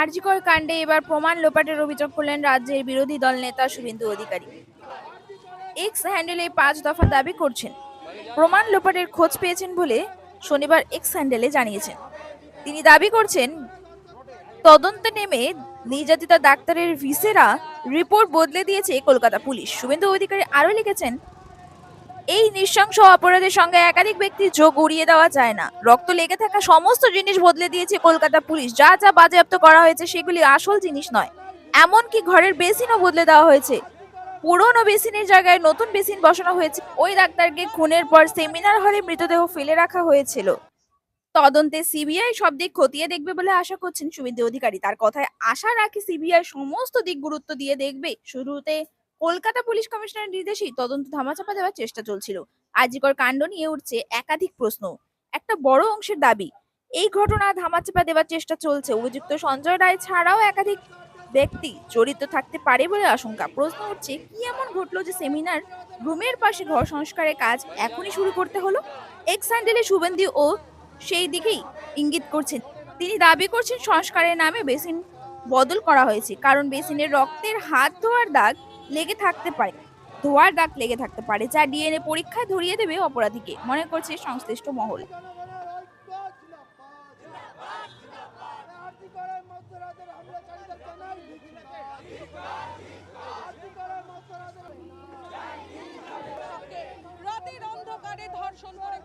আরজিকর কাণ্ডে এবার প্রমাণ লোপাটের অভিযোগ করলেন রাজ্যের বিরোধী দল নেতা শুভেন্দু অধিকারী। এক্স হ্যান্ডেলে পাঁচ দফা দাবি করছেন। প্রমাণ লোপাটের খোঁজ পেয়েছেন বলে শনিবার এক্স হ্যান্ডেলে জানিয়েছেন। তিনি দাবি করছেন, তদন্তে নেমে নির্যাতিতা ডাক্তারের ভিসেরা রিপোর্ট বদলে দিয়েছে কলকাতা পুলিশ। শুভেন্দু অধিকারী আরও লিখেছেন এই নৃশংস অপরাধের সঙ্গে একাধিক ব্যক্তির যোগ উড়িয়ে দেওয়া যায় না। রক্ত লেগে থাকা সমস্ত জিনিস বদলে দিয়েছে কলকাতা পুলিশ। যা যা বাজেয়াপ্ত করা হয়েছে সেগুলি আসল জিনিস নয়। এমনকি ঘরের বেসিনও বদলে দেওয়া হয়েছে। পুরনো বেসিনের জায়গায় নতুন বেসিন বসানো হয়েছে। ওই ডাক্তারকে খুনের পর সেমিনার হলে মৃতদেহ ফেলে রাখা হয়েছিল। তদন্তে সিবিআই সব দিক খতিয়ে দেখবে বলে আশা করছেন শুভেন্দু অধিকারী। তার কথায় আশা রাখি সিবিআই সমস্ত দিক গুরুত্ব দিয়ে দেখবে। শুরুতে কলকাতা পুলিশ কমিশনারের নির্দেশেই তদন্ত ধামাচাপা দেওয়ার চেষ্টা চলছিল। আজিকর কাণ্ড নিয়ে উঠছে একাধিক প্রশ্ন। একটা বড় অংশের দাবি, এই ঘটনা ধামাচাপা দেওয়ার চেষ্টা চলছে। অভিযুক্ত সঞ্জয় রায় ছাড়াও একাধিক ব্যক্তি জড়িত থাকতে পারে বলে আশঙ্কা। প্রশ্ন হচ্ছে কি এমন ঘটলো যে সেমিনার রুমের পাশে ঘর সংস্কারের কাজ এখনই শুরু করতে হলো? এক্স হ্যান্ডেলে শুভেন্দু ও সেই দিকেই ইঙ্গিত করছেন। তিনি দাবি করছেন, সংস্কারের নামে বেসিন বদল করা হয়েছে। কারণ বেসিনের রক্তের হাত ধোয়ার দাগ লেগে থাকতে পারে। ধোয়ার দাগ লেগে থাকতে পারে, যা ডিএনএ পরীক্ষায় ধরিয়ে দেবে অপরাধীকে। মনে করছে সংশ্লিষ্ট মহল। ধর্ষণ করে